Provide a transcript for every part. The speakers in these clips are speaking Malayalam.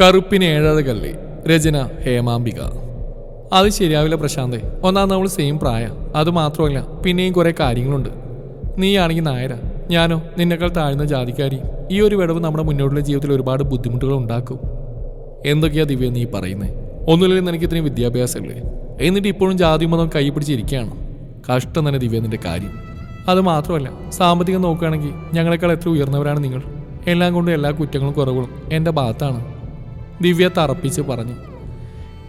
കറുപ്പിന് ഏഴഴകല്ലേ രചന ഹേമാംബിക. അത് ശരിയാവില്ല പ്രശാന്തേ. ഒന്നാം നമ്മൾ സെയിം പ്രായ. അത് മാത്രമല്ല പിന്നെയും കുറേ കാര്യങ്ങളുണ്ട്. നീയാണെങ്കിൽ നായര. ഞാനോ? നിന്നെക്കാൾ താഴ്ന്ന ജാതിക്കാരി. ഈ ഒരു വിടവ് നമ്മുടെ മുന്നോട്ടുള്ള ജീവിതത്തിൽ ഒരുപാട് ബുദ്ധിമുട്ടുകൾ ഉണ്ടാക്കും. എന്തൊക്കെയാ ദിവ്യ നീ പറയുന്നത് ഒന്നുമില്ലെങ്കിൽ എനിക്ക് ഇത്രയും വിദ്യാഭ്യാസമല്ലേ? എന്നിട്ട് ഇപ്പോഴും ജാതി മതം കൈ പിടിച്ചിരിക്കുകയാണ് കഷ്ടം തന്നെ ദിവ്യ നിന്റെ കാര്യം. അത് മാത്രമല്ല സാമ്പത്തികം നോക്കുകയാണെങ്കിൽ ഞങ്ങളെക്കാൾ എത്ര ഉയർന്നവരാണ് നിങ്ങൾ? എല്ലാം കൊണ്ടും എല്ലാ കുറ്റങ്ങളും കുറവുകളും എന്റെ ഭാഗത്താണ്. ദിവ്യ തറപ്പിച്ച് പറഞ്ഞു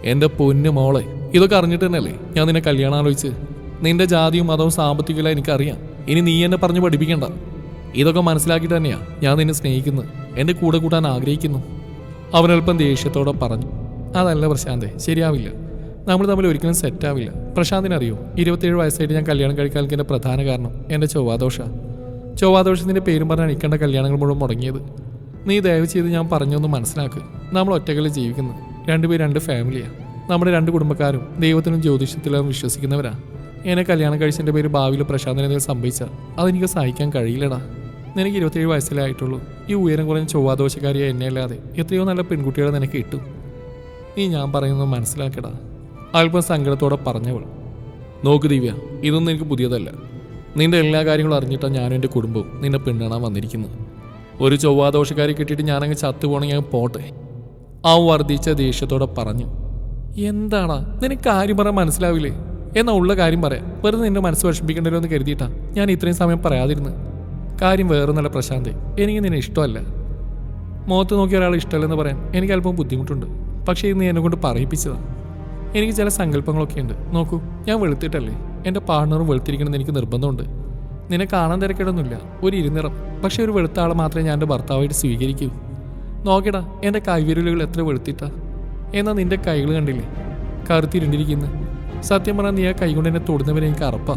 എന്റെ പൊന്നു മോളെ ഇതൊക്കെ അറിഞ്ഞിട്ട് തന്നെയല്ലേ ഞാൻ നിന്നെ കല്യാണം ആലോചിച്ച്? നിന്റെ ജാതിയും മതവും സാമ്പത്തികമില്ല എനിക്കറിയാം. ഇനി നീ എന്നെ പറഞ്ഞ് പഠിപ്പിക്കണ്ട. ഇതൊക്കെ മനസ്സിലാക്കിയിട്ട് തന്നെയാ ഞാൻ നിന്നെ സ്നേഹിക്കുന്നത്. എന്റെ കൂടെ കൂട്ടാൻ ആഗ്രഹിക്കുന്നു. അവനൽപ്പം ദേഷ്യത്തോടെ പറഞ്ഞു അതല്ല പ്രശാന്തെ ശരിയാവില്ല. നമ്മൾ തമ്മിൽ ഒരിക്കലും സെറ്റാവില്ല പ്രശാന്തിനറിയോ ഇരുപത്തിയേഴ് വയസ്സായിട്ട് ഞാൻ കല്യാണം കഴിക്കാൻ എന്റെ പ്രധാന കാരണം എന്റെ ചൊവ്വാദോഷ. ചൊവ്വാദോഷത്തിന്റെ പേരും പറഞ്ഞാണ് എനിക്കേണ്ട കല്യാണങ്ങൾ മുഴുവൻ മുടങ്ങിയത്. നീ ദയവ് ചെയ്ത് ഞാൻ പറഞ്ഞൊന്ന് മനസ്സിലാക്ക്. നമ്മൾ ഒറ്റകളിൽ ജീവിക്കുന്നു രണ്ടുപേരും രണ്ട് ഫാമിലിയാണ് നമ്മുടെ രണ്ട് കുടുംബക്കാരും ദൈവത്തിനും ജ്യോതിഷത്തിലും വിശ്വസിക്കുന്നവരാ. എന്നെ കല്യാണം കഴിച്ചതിന്റെ പേര് ഭാവിയിൽ പ്രശാന്തനെ എന്തെങ്കിലും സംഭവിച്ചാൽ അതെനിക്ക് സഹിക്കാൻ കഴിയില്ലടാ. നിനക്ക് ഇരുപത്തേഴ് വയസ്സിലേ ആയിട്ടുള്ളൂ. ഈ ഉയരം കുറഞ്ഞ ചൊവ്വാദോഷക്കാരിയായ എന്നെ അല്ലാതെ എത്രയോ നല്ല പെൺകുട്ടികളെ നിനക്ക് കിട്ടും. നീ ഞാൻ പറയുന്നത് മനസ്സിലാക്കടാ. അല്പം സങ്കടത്തോടെ പറഞ്ഞവൾ. നോക്ക് ദിവ്യ ഇതൊന്നും എനിക്ക് പുതിയതല്ല. നിന്റെ എല്ലാ കാര്യങ്ങളും അറിഞ്ഞിട്ടാണ് ഞാനും എന്റെ കുടുംബവും നിന്നെ പെണ്ണാണാൻ വന്നിരിക്കുന്നത്. ഒരു ചൊവ്വാദോഷക്കാരി കിട്ടിയിട്ട് ഞാനങ്ങ് ചത്തു പോകണമെങ്കിൽ ഞാൻ പോട്ടെ. ആ വർദ്ധിച്ച ദേഷ്യത്തോടെ പറഞ്ഞു എന്താടാ നിനക്ക് കാര്യം പറയാൻ മനസ്സിലാവില്ലേ? എന്നാ ഉള്ള കാര്യം പറയാം. വെറുതെ നിന്റെ മനസ്സ് വിഷമിക്കേണ്ടല്ലോ എന്ന് കരുതിയിട്ടാ ഞാൻ ഇത്രയും സമയം പറയാതിരുന്നു. കാര്യം വേറെ നല്ല പ്രശാന്തേ എനിക്ക് നിന്നെ ഇഷ്ടമല്ല. മുഖത്ത് നോക്കിയ ഒരാൾ ഇഷ്ടമല്ലെന്ന് പറയാൻ എനിക്ക് അല്പം ബുദ്ധിമുട്ടുണ്ട്. പക്ഷേ ഇത് നീ എന്നെ കൊണ്ട് പറയിപ്പിച്ചതാണ് എനിക്ക് ചില സങ്കല്പങ്ങളൊക്കെ ഉണ്ട്. നോക്കൂ ഞാൻ വെളുത്തിട്ടല്ലേ? എന്റെ പാർട്ണറും വെളുത്തിരിക്കണമെന്ന് എനിക്ക് നിർബന്ധമുണ്ട്. നിന്നെ കാണാൻ തിരക്കിടൊന്നുമില്ല. ഒരു ഇരുനിറം. പക്ഷെ ഒരു വെളുത്ത ആളെ മാത്രമേ ഞാൻ എന്റെ ഭർത്താവായിട്ട് സ്വീകരിക്കൂ. നോക്കടാ എന്റെ കൈവിരലുകൾ എത്ര വെളുത്തിട്ടാ. എന്നാൽ നിന്റെ കൈകൾ കണ്ടില്ലേ? കറുത്തിരുണ്ടിരിക്കുന്നു. സത്യം പറഞ്ഞാൽ നീ ആ കൈ കൊണ്ട് എന്നെ തൊടുന്നവരെ എനിക്ക് അറപ്പാ.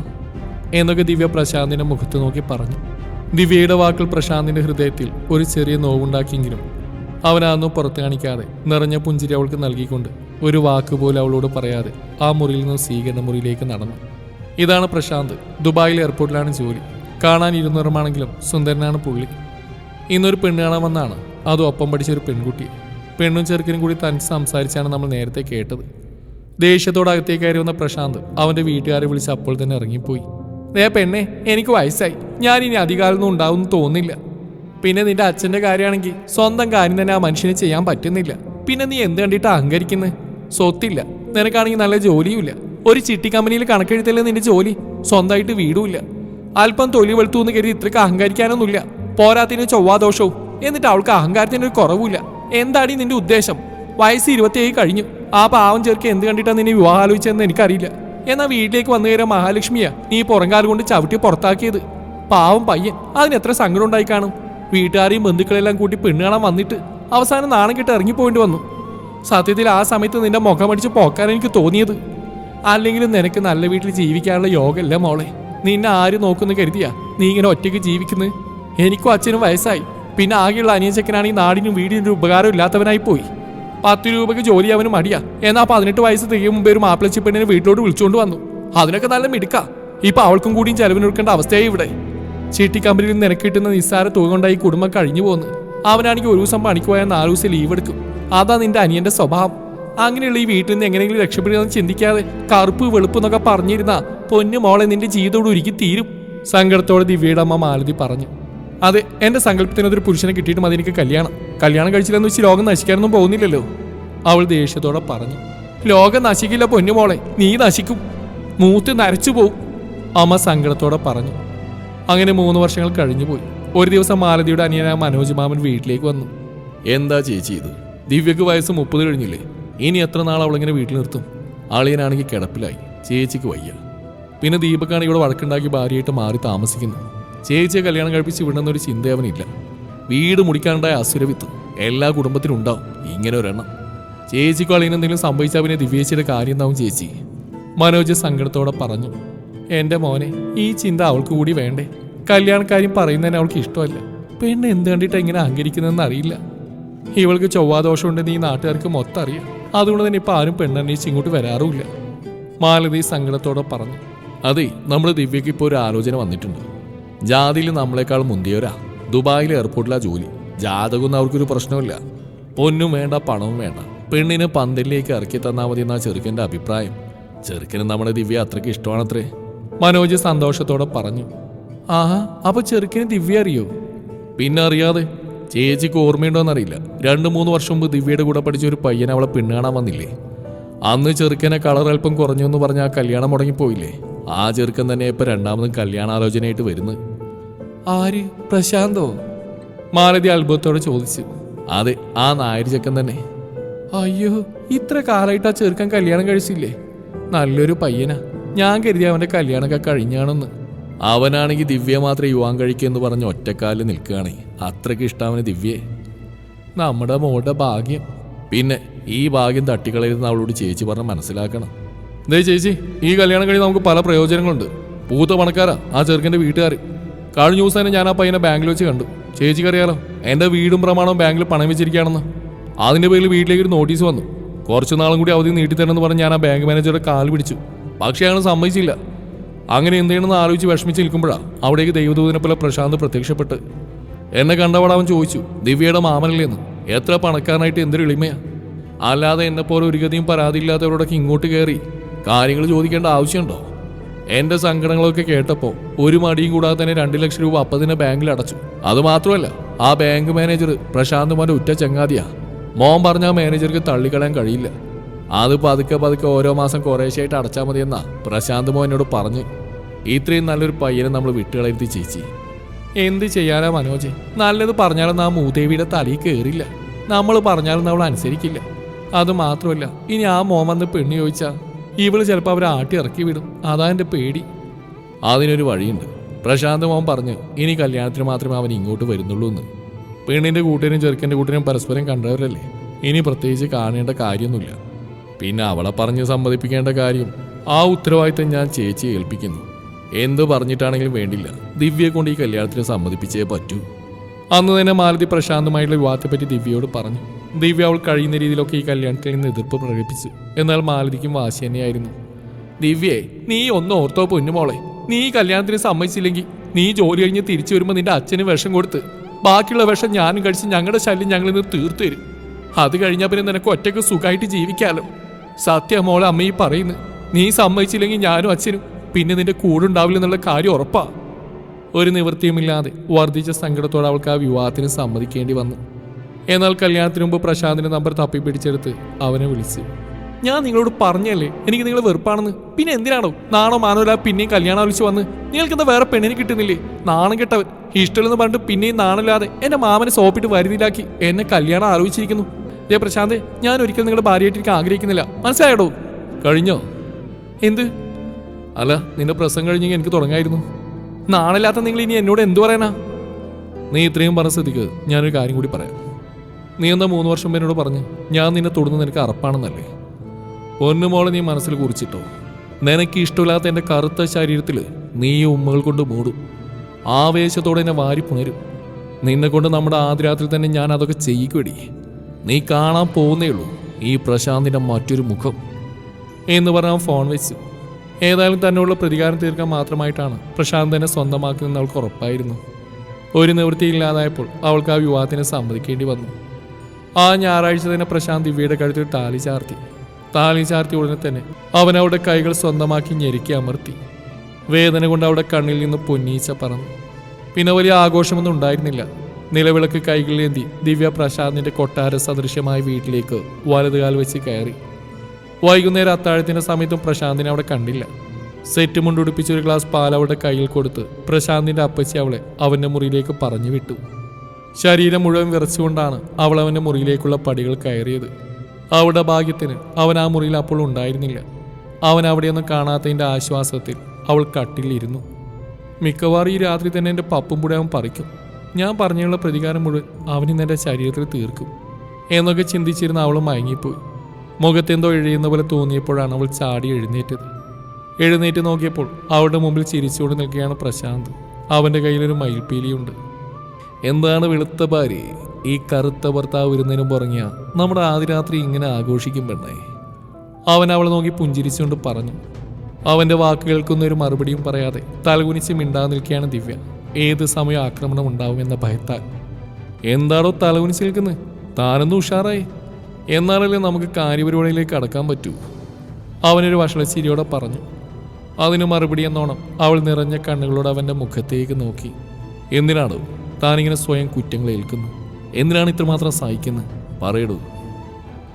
എന്നൊക്കെ ദിവ്യ പ്രശാന്തിന്റെ മുഖത്ത് നോക്കി പറഞ്ഞു. ദിവ്യയുടെ വാക്കുകൾ പ്രശാന്തിന്റെ ഹൃദയത്തിൽ ഒരു ചെറിയ നോവുണ്ടാക്കിയെങ്കിലും അവനാന്നും പുറത്തു കാണിക്കാതെ നിറഞ്ഞ പുഞ്ചിരി അവൾക്ക് നൽകിക്കൊണ്ട് ഒരു വാക്ക് പോലും അവളോട് പറയാതെ ആ മുറിയിൽ നിന്ന് സ്വീകരണ മുറിയിലേക്ക് നടന്നു. ഇതാണ് പ്രശാന്ത്. ദുബായിൽ എയർപോർട്ടിലാണ് ജോലി. കാണാൻ ഇരുന്നൂറമാണെങ്കിലും സുന്ദരനാണ് പുള്ളി. ഇന്നൊരു പെണ്ണ് കാണാൻ വന്നാണ്. അതും ഒപ്പം പഠിച്ച ഒരു പെൺകുട്ടി. പെണ്ണും ചെറുക്കനും കൂടി തനിച്ച് സംസാരിച്ചാണ് നമ്മൾ നേരത്തെ കേട്ടത്. ദേഷ്യത്തോടെ കയറി വന്ന പ്രശാന്ത് അവന്റെ വീട്ടുകാരെ വിളിച്ച് അപ്പോൾ തന്നെ ഇറങ്ങിപ്പോയി. ദേ പെണ്ണെ എനിക്ക് വയസ്സായി. ഞാൻ ഇനി അധികാരമൊന്നും ഉണ്ടാവുമെന്ന് തോന്നില്ല പിന്നെ നിന്റെ അച്ഛന്റെ കാര്യമാണെങ്കിൽ സ്വന്തം കാര്യം തന്നെ ആ മനുഷ്യന് ചെയ്യാൻ പറ്റുന്നില്ല. പിന്നെ നീ എന്ത് കണ്ടിട്ട് അഹങ്കരിക്കുന്നത് സ്വത്തില്ല. നിനക്കാണെങ്കിൽ നല്ല ജോലിയുമില്ല. ഒരു ചിട്ടി കമ്പനിയിൽ കണക്കെഴുത്തല്ലേ നിന്റെ ജോലി? സ്വന്തമായിട്ട് വീടുമില്ല. അല്പം തൊലി വെളുത്തു എന്ന് കരുതി ഇത്രയ്ക്ക് അഹങ്കരിക്കാനൊന്നുമില്ല. പോരാത്തിന് ചൊവ്വാദോഷവും. എന്നിട്ട് അവൾക്ക് അഹങ്കാരത്തിന് ഒരു കുറവുമില്ല. എന്താടി നിന്റെ ഉദ്ദേശം? വയസ്സ് ഇരുപത്തിയേഴ് കഴിഞ്ഞു. ആ പാവം ചേർക്ക് എന്ത് കണ്ടിട്ടാണ് നിന്നെ വിവാഹം ആലോചിച്ചതെന്ന് എനിക്കറിയില്ല. എന്നാ വീട്ടിലേക്ക് വന്നു കയറിയ മഹാലക്ഷ്മിയാ നീ പുറങ്കാൽ കൊണ്ട് ചവിട്ടി പുറത്താക്കിയത്. പാവം പയ്യൻ. അതിന് എത്ര സങ്കടം ഉണ്ടായി കാണും. വീട്ടുകാരെയും ബന്ധുക്കളെല്ലാം കൂട്ടി പെണ്ണ് കാണാൻ വന്നിട്ട് അവസാനം നാണം കിട്ട് ഇറങ്ങിപ്പോയിട്ട് വന്നു. സത്യത്തിൽ ആ സമയത്ത് നിന്റെ മുഖം മുഖമടിച്ച് പോക്കാൻ എനിക്ക് തോന്നിയത്. അല്ലെങ്കിലും നിനക്ക് നല്ല വീട്ടിൽ ജീവിക്കാനുള്ള യോഗമല്ല മോളെ. നിന്നെ ആര് നോക്കുന്നു കരുതിയാ നീ ഇങ്ങനെ ഒറ്റയ്ക്ക് ജീവിക്കുന്നത് എനിക്കും അച്ഛനും വയസ്സായി. പിന്നെ ആകെയുള്ള അനിയച്ചക്കനാണെങ്കിൽ നാടിനും വീടിനും ഒരു ഉപകാരം ഇല്ലാത്തവനായി പോയി. പത്ത് രൂപയ്ക്ക് ജോലി അവന് മടിയാ. എന്നാ പതിനെട്ട് വയസ്സ് തികയും മുമ്പേ ഒരു മാപ്പിളച്ചി പെണ്ണിനെ വീട്ടിലോട്ട് വിളിച്ചുകൊണ്ട് വന്നു. അതിനൊക്കെ നല്ല മിടുക്ക. ഇപ്പൊ അവൾക്കും കൂടിയും ചെലവിനൊടുക്കേണ്ട അവസ്ഥയായി ഇവിടെ. ചീട്ടി കമ്പനിയിൽ നിനക്ക് കിട്ടുന്ന നിസ്സാര തുക കൊണ്ടായി കുടുംബം കഴിഞ്ഞു പോകുന്നു. അവനാണെങ്കിൽ ഒരു ദിവസം പണിക്ക് പോയാൽ നാല് ദിവസം ലീവ് എടുക്കും. അതാ നിന്റെ അനിയന്റെ സ്വഭാവം. അങ്ങനെയുള്ള ഈ വീട്ടിൽ നിന്ന് എങ്ങനെയെങ്കിലും രക്ഷപ്പെടുകയെന്ന് ചിന്തിക്കാതെ കറുപ്പ് വെളുപ്പ് എന്നൊക്കെ പറഞ്ഞിരുന്ന പൊന്നു മോളെ നിന്റെ ജീവിതത്തോട് ഒരുക്കി തീരും. സങ്കടത്തോടെ ദിവ്യയുടെ അമ്മ മാലതി പറഞ്ഞു. അതെ എന്റെ സങ്കല്പത്തിനൊരു പുരുഷനെ കിട്ടിയിട്ട് മതി എനിക്ക് കല്യാണം. കല്യാണം കഴിച്ചില്ലെന്ന് വെച്ച് ലോകം നശിക്കാനൊന്നും പോകുന്നില്ലല്ലോ. അവൾ ദേഷ്യത്തോടെ പറഞ്ഞു. ലോകം നശിക്കില്ല പൊന്നുമോളെ നീ നശിക്കും. മൂത്ത് നരച്ചു പോവും. അമ്മ സങ്കടത്തോടെ പറഞ്ഞു. അങ്ങനെ മൂന്ന് വർഷങ്ങൾ കഴിഞ്ഞുപോയി ഒരു ദിവസം മാലതിയുടെ അനിയനായ മനോജ് മാമൻ വീട്ടിലേക്ക് വന്നു. എന്താ ചേച്ചി ഇത്? ദിവ്യക്ക് വയസ്സ് മുപ്പത് കഴിഞ്ഞില്ലേ? ഇനി എത്ര നാൾ അവളിങ്ങനെ വീട്ടിൽ നിർത്തും? അളിയനാണെങ്കിൽ കിടപ്പിലായി. ചേച്ചിക്ക് വയ്യ. പിന്നെ ദീപക്കാണ് ഇവിടെ വഴക്കുണ്ടാക്കി ഭാര്യയായിട്ട് മാറി താമസിക്കുന്നു ചേച്ചിയെ കല്യാണം കഴിപ്പിച്ച് വിടണമെന്നൊരു ചിന്ത അവനില്ല. വീട് മുടിക്കാനുണ്ടായ അസുരവിത്ത് എല്ലാ കുടുംബത്തിലും ഉണ്ടാവും. ഇങ്ങനെ ഒരെണ്ണം. ചേച്ചിക്ക് അളിയന് എന്തെങ്കിലും സംഭവിച്ചാൽ പിന്നെ ദിവ്യേച്ചിയുടെ കാര്യം എന്താവും ചേച്ചി. മനോജ് സങ്കടത്തോടെ പറഞ്ഞു. എന്റെ മോനെ ഈ ചിന്ത അവൾക്ക് കൂടി വേണ്ടേ? കല്യാണക്കാര്യം പറയുന്നതിന് അവൾക്ക് ഇഷ്ടമല്ല. പെണ്ണ് എന്ത് കണ്ടിട്ട് ഇങ്ങനെ അഹങ്കരിക്കുന്നതെന്ന് അറിയില്ല. ഇവൾക്ക് ചൊവ്വാദോഷമുണ്ടെന്ന് ഈ നാട്ടുകാർക്ക് മൊത്തം അറിയാം. അതുകൊണ്ട് തന്നെ ഇപ്പം ആരും പെണ്ണന്വേഷിച്ച് ഇങ്ങോട്ട് വരാറുമില്ല. മാലതി സങ്കടത്തോടെ പറഞ്ഞു അതെ നമ്മുടെ ദിവ്യക്ക് ഇപ്പോൾ ഒരു ആലോചന വന്നിട്ടുണ്ട്. ജാതിയിൽ നമ്മളെക്കാൾ മുന്തിയവരാ. ദുബായിലെ എയർപോർട്ടിലാ ജോലി. ജാതകമൊന്നും അവർക്കൊരു പ്രശ്നമില്ല പൊന്നും വേണ്ട പണവും വേണ്ട. പെണ്ണിനെ പന്തലിലേക്ക് ഇറക്കി തന്നാൽ മതി എന്നാ ചെറുക്കന്റെ അഭിപ്രായം. ചെറുക്കന് നമ്മുടെ ദിവ്യ അത്രയ്ക്ക് ഇഷ്ടമാണത്രേ. മനോജ് സന്തോഷത്തോടെ പറഞ്ഞു ആഹാ അപ്പൊ ചെറുക്കന് ദിവ്യ അറിയോ? പിന്നെ അറിയാതെ. ചേച്ചിക്ക് ഓർമ്മയുണ്ടോന്നറിയില്ല. രണ്ട് മൂന്ന് വർഷം മുമ്പ് ദിവ്യയുടെ കൂടെ പഠിച്ച ഒരു പയ്യൻ അവളെ പെണ്ണ് കാണാൻ വന്നില്ലേ? അന്ന് ചെറുക്കനെ കളർ അല്പം കുറഞ്ഞു എന്ന് പറഞ്ഞാൽ ആ കല്യാണം മുടങ്ങിപ്പോയില്ലേ? ആ ചെറുക്കൻ തന്നെ ഇപ്പൊ രണ്ടാമതും കല്യാണാലോചനയായിട്ട് വരുന്നു. ആര്? പ്രശാന്തോ? മാലതി അത്ഭുതത്തോടെ ചോദിച്ചു. അതെ ആ നായർ ചെക്കൻ തന്നെ. അയ്യോ ഇത്ര കാലമായിട്ട് ആ ചെറുക്കൻ കല്യാണം കഴിച്ചില്ലേ? നല്ലൊരു പയ്യനാ. ഞാൻ കരുതി അവന്റെ കല്യാണമൊക്കെ കഴിഞ്ഞാണെന്ന്. അവനാണെങ്കിൽ ദിവ്യ മാത്രം യുവാൻ കഴിക്കുമെന്ന് പറഞ്ഞ് ഒറ്റക്കാലിൽ നിൽക്കുകയാണേ. അത്രയ്ക്ക് ഇഷ്ടാവന് ദിവ്യേ. നമ്മുടെ മോളുടെ ഭാഗ്യം. പിന്നെ ഈ ഭാഗ്യം തട്ടിക്കളയിരുന്ന അവളോട് ചേച്ചി പറഞ്ഞ് മനസ്സിലാക്കണം. ദേ ചേച്ചി ഈ കല്യാണം കഴിഞ്ഞ് നമുക്ക് പല പ്രയോജനങ്ങളുണ്ട്. പൂത്ത പണക്കാരാ ആ ചെറുക്കന്റെ വീട്ടുകാർ കഴിഞ്ഞ ദിവസം തന്നെ ഞാൻ ആ പയ്യനെ ബാങ്കിൽ വെച്ച് കണ്ടു. ചേച്ചിക്കറിയാലോ എന്റെ വീടും പ്രമാണവും ബാങ്കിൽ പണം വെച്ചിരിക്കുകയാണെന്ന്. അതിന്റെ പേരിൽ വീട്ടിലേക്ക് ഒരു നോട്ടീസ് വന്നു. കുറച്ച് നാളും കൂടി അവധി നീട്ടിത്തരണമെന്ന് പറഞ്ഞ് ഞാൻ ആ ബാങ്ക് മാനേജറുടെ കാൽ പിടിച്ചു. പക്ഷേ അയാൾ സമ്മതിച്ചില്ല. അങ്ങനെ എന്ത് ചെയ്യണമെന്ന് ആലോചിച്ച് വിഷമിച്ച് നിൽക്കുമ്പോഴാണ് അവിടേക്ക് ദൈവദൂതനെ പോലെ പ്രശാന്ത് പ്രത്യക്ഷപ്പെട്ട്. എന്നെ കണ്ടവടാവൻ ചോദിച്ചു ദിവ്യയുടെ മാമനല്ലേന്ന്? എത്ര പണക്കാരനായിട്ട് എന്തൊരു എളിമയാ? അല്ലാതെ എന്നെ പോലെ ഒരു ഗതിയും പരാതിയില്ലാത്തവരോടൊക്കെ ഇങ്ങോട്ട് കയറി കാര്യങ്ങൾ ചോദിക്കേണ്ട ആവശ്യമുണ്ടോ? എന്റെ സങ്കടങ്ങളൊക്കെ കേട്ടപ്പോൾ ഒരു മടിയും കൂടാതെ തന്നെ രണ്ട് ലക്ഷം രൂപ അപ്പതിനെ ബാങ്കിൽ അടച്ചു. അതുമാത്രമല്ല ആ ബാങ്ക് മാനേജർ പ്രശാന്ത് ഉറ്റ ചങ്ങാതിയാ. മോൻ പറഞ്ഞ ആ മാനേജർക്ക് തള്ളിക്കളയാൻ കഴിയില്ല. അത് പതുക്കെ പതുക്കെ ഓരോ മാസം കുറേശ്ശായിട്ട് അടച്ചാൽ മതിയെന്നാ പ്രശാന്ത് മോനോട് പറഞ്ഞു. ഇത്രയും നല്ലൊരു പയ്യനെ നമ്മൾ വിട്ടുകളരുത്തി ചേച്ചി. എന്ത് ചെയ്യാനാ മനോജ്? നല്ലത് പറഞ്ഞാലും ആ മൂദേവിയുടെ തലയിൽ കയറില്ല നമ്മൾ പറഞ്ഞാലും അവൾ അനുസരിക്കില്ല. അത് മാത്രമല്ല ഇനി ആ മോൻ വന്ന് പെണ്ണ് ചോദിച്ചാൽ ഇവൾ ചിലപ്പോൾ അവരെ ആട്ടി ഇറക്കി വിടും. അതാ എന്റെ പേടി. അതിനൊരു വഴിയുണ്ട്. പ്രശാന്ത് മോൻ പറഞ്ഞു ഇനി കല്യാണത്തിന് മാത്രമേ അവൻ ഇങ്ങോട്ട് വരുന്നുള്ളൂ എന്ന്. പെണ്ണിന്റെ കൂട്ടിനും ചെറുക്കന്റെ കൂട്ടിനും പരസ്പരം കണ്ടവരല്ലേ? ഇനി പ്രത്യേകിച്ച് കാണേണ്ട കാര്യമൊന്നുമില്ല. പിന്നെ അവളെ പറഞ്ഞ് സമ്മതിപ്പിക്കേണ്ട കാര്യം ആ ഉത്തരവാദിത്തം ഞാൻ ചേച്ചി ഏൽപ്പിക്കുന്നു. എന്ത് പറഞ്ഞിട്ടാണെങ്കിലും വേണ്ടില്ല. ദിവ്യയെ കൊണ്ട് ഈ കല്യാണത്തിന് സമ്മതിപ്പിച്ചേ പറ്റൂ. അന്ന് തന്നെ മാലതി പ്രശാന്തമായിട്ടുള്ള വിവാഹത്തെപ്പറ്റി ദിവ്യയോട് പറഞ്ഞു. ദിവ്യ അവൾ കഴിയുന്ന രീതിയിലൊക്കെ ഈ കല്യാണത്തിൽ നിന്ന് എതിർപ്പ് പ്രകടിപ്പിച്ചു. എന്നാൽ മാലതിക്കും വാശി തന്നെയായിരുന്നു. ദിവ്യേ നീ ഒന്ന് ഓർത്തോ പൊന്നുമോളെ. നീ കല്യാണത്തിന് സമ്മതിച്ചില്ലെങ്കിൽ നീ ജോലി കഴിഞ്ഞ് തിരിച്ചു വരുമ്പോൾ നിന്റെ അച്ഛന് വിഷം കൊടുത്ത്. ബാക്കിയുള്ള വിഷം ഞാനും കഴിച്ച് ഞങ്ങളുടെ ശല്യം ഞങ്ങൾ ഇന്ന് തീർത്തു തരും. അത് കഴിഞ്ഞാൽ പിന്നെ നിനക്ക് ഒറ്റയ്ക്ക് സുഖമായിട്ട് ജീവിക്കാലോ. സത്യ മോളെ അമ്മ ഈ പറയുന്നു. നീ സമ്മതിച്ചില്ലെങ്കിൽ ഞാനും അച്ഛനും പിന്നെ നിന്റെ കൂടെ ഉണ്ടാവില്ലെന്നുള്ള കാര്യം ഉറപ്പാ. ഒരു നിവൃത്തിയുമില്ലാതെ വർദ്ധിച്ച സങ്കടത്തോടെ അവൾക്ക് ആ വിവാഹത്തിന് സമ്മതിക്കേണ്ടി വന്നു. എന്നാൽ കല്യാണത്തിന് മുമ്പ് പ്രശാന്തിന്റെ നമ്പർ തപ്പി പിടിച്ചെടുത്ത് അവനെ വിളിച്ചു. ഞാൻ നിങ്ങളോട് പറഞ്ഞല്ലേ എനിക്ക് നിങ്ങൾ വെറുപ്പാണെന്ന്? പിന്നെ എന്തിനാണോ? നാണോ മാനോല പിന്നെയും കല്യാണം വിളിച്ചു വന്ന്? നിങ്ങൾക്ക് എന്താ വേറെ പെണ്ണിനെ കിട്ടുന്നില്ലേ? നാണം കെട്ടവൻ. ഇഷ്ടമില്ലെന്ന് പറഞ്ഞിട്ട് പിന്നെയും നാണില്ലാതെ എന്റെ മാമനെ സോപ്പിട്ട് വരുന്നില്ലാക്കി എന്നെ കല്യാണം ആലോചിച്ചിരിക്കുന്നു. ദേ പ്രശാന്ത് ഞാൻ ഒരിക്കലും നിങ്ങളുടെ ഭാര്യയായിട്ടിരിക്കാൻ ആഗ്രഹിക്കുന്നില്ല. മനസ്സിലായടോ കഴിഞ്ഞോ? എന്ത്? അല്ല നിന്റെ പ്രസംഗം കഴിഞ്ഞെങ്കിൽ എനിക്ക് തുടങ്ങായിരുന്നു. നാണില്ലാത്ത നിങ്ങൾ ഇനി എന്നോട് എന്തു പറയാനാ നീ ഇത്രയും പറഞ്ഞ സ്ഥിതിക്ക് ഞാനൊരു കാര്യം കൂടി പറയാം. നീ എന്താ മൂന്ന് വർഷം എന്നോട് പറഞ്ഞു ഞാൻ നിന്നെ തൊടുന്നത് നിനക്ക് അറപ്പാണെന്നല്ലേ? പൊന്നുമോളെ നീ മനസ്സിൽ കുറിച്ചിട്ടോ? നിനക്ക് ഇഷ്ടമില്ലാത്ത എന്റെ കറുത്ത ശരീരത്തിൽ നീ ഉമ്മകൾ കൊണ്ട് മൂടും. ആവേശത്തോടെ എന്നെ വാരി പുണരും നിന്നെ കൊണ്ട് നമ്മുടെ ആദ്യരാത്രിയിൽ തന്നെ ഞാൻ അതൊക്കെ ചെയ്യിക്കുവടി. നീ കാണാൻ പോകുന്നേ ഉള്ളൂ. ഈ പ്രശാന്തിന്റെ മറ്റൊരു മുഖം. എന്ന് പറഞ്ഞാൽ ഫോൺ വെച്ചു. ഏതായാലും തന്നോടുള്ള പ്രതികാരം തീർക്കാൻ മാത്രമായിട്ടാണ് പ്രശാന്ത് തന്നെ സ്വന്തമാക്കുന്നതെന്ന് അവൾക്ക് ഉറപ്പായിരുന്നു. ഒരു നിവൃത്തിയില്ലാതായപ്പോൾ അവൾക്ക് ആ വിവാഹത്തിന് സമ്മതിക്കേണ്ടി വന്നു. ആ ഞായറാഴ്ച തന്നെ പ്രശാന്ത് ദിവ്യയുടെ കഴുത്തിൽ താലി ചാർത്തി. താലി ചാർത്തി ഉടനെ തന്നെ അവൻ അവളുടെ കൈകൾ സ്വന്തമാക്കി ഞെരുക്കി അമർത്തി. വേദന കൊണ്ട് അവിടെ കണ്ണിൽ നിന്ന് പൊന്നീച്ച പറന്നു. പിന്നെ വലിയ ആഘോഷമൊന്നും ഉണ്ടായിരുന്നില്ല. നിലവിളക്ക് കൈകളിലേന്തി ദിവ്യ പ്രശാന്തിന്റെ കൊട്ടാര സദൃശ്യമായ വീട്ടിലേക്ക് വലതുകാൽ വെച്ച് കയറി. വൈകുന്നേരം അത്താഴത്തിന്റെ സമയത്തും പ്രശാന്തിനെ അവിടെ കണ്ടില്ല. സെറ്റ് മുണ്ടുടിപ്പിച്ച ഒരു ഗ്ലാസ് പാൽ അവളുടെ കയ്യിൽ കൊടുത്ത് പ്രശാന്തിന്റെ അപ്പച്ചി അവളെ അവന്റെ മുറിയിലേക്ക് പറഞ്ഞു വിട്ടു. ശരീരം മുഴുവൻ വിറച്ചുകൊണ്ടാണ് അവൾ അവന്റെ മുറിയിലേക്കുള്ള പടികൾ കയറിയത്. അവളുടെ ഭാഗ്യത്തിന് അവൻ ആ മുറിയിൽ അപ്പോൾ ഉണ്ടായിരുന്നില്ല. അവൻ അവിടെയൊന്നും കാണാത്തതിന്റെ ആശ്വാസത്തിൽ അവൾ കട്ടിലിരുന്നു. മിക്കവാറും ഈ രാത്രി തന്നെ എന്റെ പപ്പും കൂടെ അവൻ പറിക്കും. ഞാൻ പറഞ്ഞുള്ള പ്രതികാരം മുഴുവൻ അവൻ ഇന്ന് എന്റെ ശരീരത്തിൽ തീർക്കും. എന്നൊക്കെ ചിന്തിച്ചിരുന്ന അവൾ മയങ്ങിപ്പോയി. മുഖത്തെന്തോ എഴിയുന്ന പോലെ തോന്നിയപ്പോഴാണ് അവൾ ചാടി എഴുന്നേറ്റത്. എഴുന്നേറ്റ് നോക്കിയപ്പോൾ അവളുടെ മുമ്പിൽ ചിരിച്ചുകൊണ്ട് നിൽക്കുകയാണ് പ്രശാന്ത്. അവന്റെ കയ്യിലൊരു മയിൽപ്പീലിയുണ്ട്. എന്താണ് വെളുത്ത ഭാര്യ? ഈ കറുത്ത ഭർത്താവ് വരുന്നതിനും പുറങ്ങിയ നമ്മുടെ ആദ്യ രാത്രി ഇങ്ങനെ ആഘോഷിക്കും പെണ്ണേ. അവൻ അവളെ നോക്കി പുഞ്ചിരിച്ചുകൊണ്ട് പറഞ്ഞു. അവന്റെ വാക്കുകൾക്കൊന്നും ഒരു മറുപടിയും പറയാതെ തലകുനിച്ച് മിണ്ടാതെ നിൽക്കുകയാണ് ദിവ്യ. ഏത് സമയം ആക്രമണം ഉണ്ടാവും എന്ന ഭയത്താൽ. എന്താണോ തലവുനിച്ച് നിൽക്കുന്നത് താനൊന്നും ഉഷാറായി? എന്നാലല്ലേ നമുക്ക് കാര്യപരിപാടിയിലേക്ക് കടക്കാൻ പറ്റൂ. അവനൊരു വഷളച്ചിരിയോടെ പറഞ്ഞു. അതിന് മറുപടി എന്നോണം അവൾ നിറഞ്ഞ കണ്ണുകളോട് അവന്റെ മുഖത്തേക്ക് നോക്കി. എന്തിനാണോ താനിങ്ങനെ സ്വയം കുറ്റങ്ങൾ ഏൽക്കുന്നു? എന്തിനാണ് ഇത്രമാത്രം സഹിക്കുന്നത് പറയടൂ.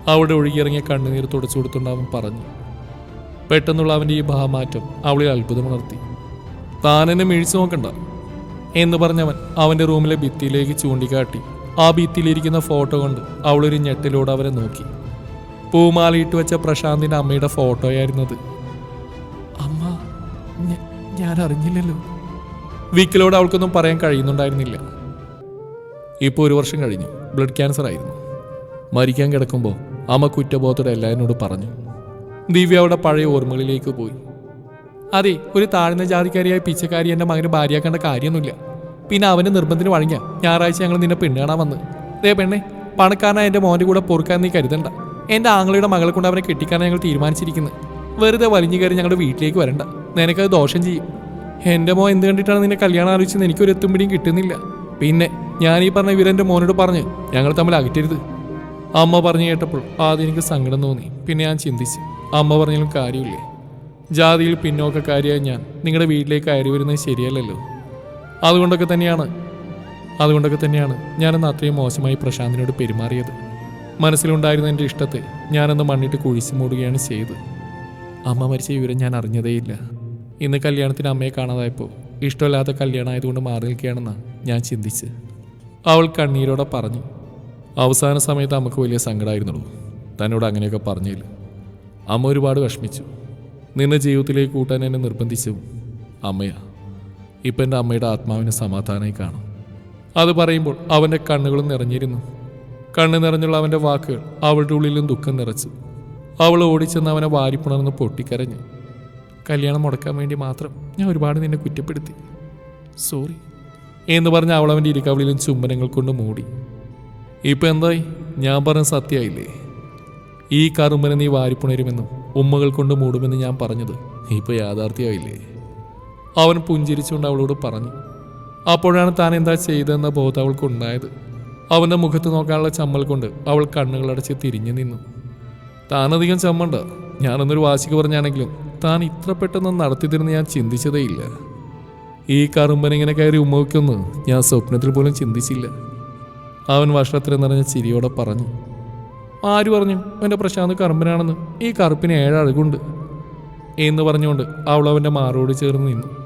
അവിടെ ഒഴുകിയിറങ്ങിയ കണ്ണുനീർ തുടച്ചു കൊടുത്തുകൊണ്ട് അവൻ പറഞ്ഞു. പെട്ടെന്നുള്ള അവന്റെ ഈ ഭാവമാറ്റം അവളിൽ അത്ഭുതമുണർത്തി. താൻ എന്നെ മിഴിച്ചു നോക്കണ്ട. എന്ന് പറഞ്ഞവൻ അവന്റെ റൂമിലെ ഭിത്തിയിലേക്ക് ചൂണ്ടിക്കാട്ടി. ആ ഭിത്തിയിലിരിക്കുന്ന ഫോട്ടോ കൊണ്ട് അവളൊരു ഞെട്ടിലൂടെ അവരെ നോക്കി. പൂമാലയിട്ട് വെച്ച പ്രശാന്തിന്റെ അമ്മയുടെ ഫോട്ടോയായിരുന്നത്. അമ്മ ഞാൻ അറിഞ്ഞില്ലല്ലോ വീക്കിലോട് അവൾക്കൊന്നും പറയാൻ കഴിയുന്നുണ്ടായിരുന്നില്ല. ഇപ്പോൾ ഒരു വർഷം കഴിഞ്ഞു. ബ്ലഡ് ക്യാൻസർ ആയിരുന്നു. മരിക്കാൻ കിടക്കുമ്പോൾ അമ്മ കുറ്റബോധത്തോടെ എല്ലാവരോടും പറഞ്ഞു. ദിവ്യ അവിടെ പഴയ ഓർമ്മകളിലേക്ക് പോയി. അതെ ഒരു താഴ്ന്ന ജാതിക്കാരിയായ പിച്ചക്കാരി എന്റെ മകന് ഭാര്യയാക്കേണ്ട കാര്യമൊന്നുമില്ല. പിന്നെ അവന്റെ നിർബന്ധത്തിന് വഴങ്ങിയ. ഞായറാഴ്ച ഞങ്ങൾ നിന്നെ പെണ്ണ് കാണാൻ വന്ന്. ദേ പെണ്ണെ പണക്കാരനായ എന്റെ മോന്റെ കൂടെ പൊറുക്കാൻ നീ കരുതണ്ട. എന്റെ ആങ്ങളുടെ മകളെ കൊണ്ട് അവനെ കെട്ടിക്കാൻ ഞങ്ങൾ തീരുമാനിച്ചിരിക്കുന്നത് വെറുതെ വലിഞ്ഞു കയറി ഞങ്ങളുടെ വീട്ടിലേക്ക് വരണ്ട. നിനക്കത് ദോഷം ചെയ്യും. എന്റെ മോൻ എന്ത് കണ്ടിട്ടാണ് നിന്നെ കല്യാണം ആലോചിച്ചെന്ന് എനിക്കൊരു എത്തും പിടിയും കിട്ടുന്നില്ല. പിന്നെ ഞാൻ ഈ പറഞ്ഞ ഇവരെന്റെ മോനോട് പറഞ്ഞ് ഞങ്ങൾ തമ്മിൽ അകറ്റരുത്. അമ്മ പറഞ്ഞു കേട്ടപ്പോൾ ആദ്യം എനിക്ക് സങ്കടം തോന്നി. പിന്നെ ഞാൻ ചിന്തിച്ചു. അമ്മ പറഞ്ഞാലും കാര്യമില്ലേ? ജാതിയിൽ പിന്നോക്കക്കാരിയായ ഞാൻ നിങ്ങളുടെ വീട്ടിലേക്ക് കയറി വരുന്നത് ശരിയല്ലല്ലോ. അതുകൊണ്ടൊക്കെ തന്നെയാണ് അതുകൊണ്ടൊക്കെ തന്നെയാണ് ഞാനന്ന് അത്രയും മോശമായി പ്രശാന്തിനോട് പെരുമാറിയത്. മനസ്സിലുണ്ടായിരുന്ന എന്റെ ഇഷ്ടത്തെ ഞാനന്ന് മണ്ണിട്ട് കുഴിച്ചു മൂടുകയാണ് ചെയ്തത്. അമ്മ മരിച്ച വിവരം ഞാൻ അറിഞ്ഞതേയില്ല. ഇന്ന് കല്യാണത്തിന് അമ്മയെ കാണാതായപ്പോൾ ഇഷ്ടമില്ലാത്ത കല്യാണമായതുകൊണ്ട് മാറി നിൽക്കുകയാണെന്നാണ് ഞാൻ ചിന്തിച്ച് അവൾ കണ്ണീരോടെ പറഞ്ഞു അവസാന സമയത്ത് നമുക്ക് വലിയ സങ്കടമായിരുന്നുള്ളൂ. തന്നോട് അങ്ങനെയൊക്കെ പറഞ്ഞില്ല അമ്മ ഒരുപാട് വിഷമിച്ചു. നിന്നെ ജീവിതത്തിലേക്ക് കൂട്ടാൻ എന്നെ നിർബന്ധിച്ചു അമ്മയാ. ഇപ്പം എന്റെ അമ്മയുടെ ആത്മാവിനെ സമാധാനമായി കാണും. അത് പറയുമ്പോൾ അവന്റെ കണ്ണുകളും നിറഞ്ഞിരുന്നു. കണ്ണ് നിറഞ്ഞുള്ള അവന്റെ വാക്കുകൾ അവളുടെ ഉള്ളിലും ദുഃഖം നിറച്ചു. അവൾ ഓടിച്ചെന്ന് അവനെ വാരിപ്പുണർന്ന് പൊട്ടിക്കരഞ്ഞു. കല്യാണം മുടക്കാൻ വേണ്ടി മാത്രം ഞാൻ ഒരുപാട് നിന്നെ കുറ്റപ്പെടുത്തി. സോറി എന്ന് പറഞ്ഞ് അവൾ അവന്റെ ഇരുകവളിലും ചുംബനങ്ങൾ കൊണ്ട് മൂടി. ഇപ്പം എന്തായി? ഞാൻ പറഞ്ഞ സത്യമായില്ലേ? ഈ കറുമ്പനെ നീ വാരിപ്പുണരുമെന്നും ഉമ്മകൾ കൊണ്ട് മൂടുമെന്ന് ഞാൻ പറഞ്ഞത് ഇപ്പൊ യാഥാർത്ഥ്യമായില്ലേ? അവൻ പുഞ്ചിരിച്ചുകൊണ്ട് അവളോട് പറഞ്ഞു അപ്പോഴാണ് താൻ എന്താ ചെയ്തതെന്ന ബോധം അവൾക്ക് ഉണ്ടായത്. അവന്റെ മുഖത്ത് നോക്കാനുള്ള ചമ്മൽ കൊണ്ട് അവൾ കണ്ണുകളടച്ച് തിരിഞ്ഞു നിന്നു. താനധികം ചമ്മണ്ട. ഞാനൊന്നൊരു വാശിക്ക് പറഞ്ഞാണെങ്കിലും താൻ ഇത്ര പെട്ടെന്ന് നടത്തി തരുന്ന ഞാൻ ചിന്തിച്ചതേയില്ല ഈ കറുമ്പനിങ്ങനെ കയറി ഉമ്മവയ്ക്കൊന്ന് ഞാൻ സ്വപ്നത്തിൽ പോലും ചിന്തിച്ചില്ല. അവൻ വർഷത്തിൽ നിറഞ്ഞ ചിരിയോടെ പറഞ്ഞു ആര് പറഞ്ഞു എന്റെ പ്രശാന്ത് കറുമ്പനാണെന്ന്? ഈ കറുപ്പിന് ഏഴ് എന്ന് പറഞ്ഞുകൊണ്ട് അവൾ അവന്റെ മാറോട് ചേർന്ന് നിന്നു.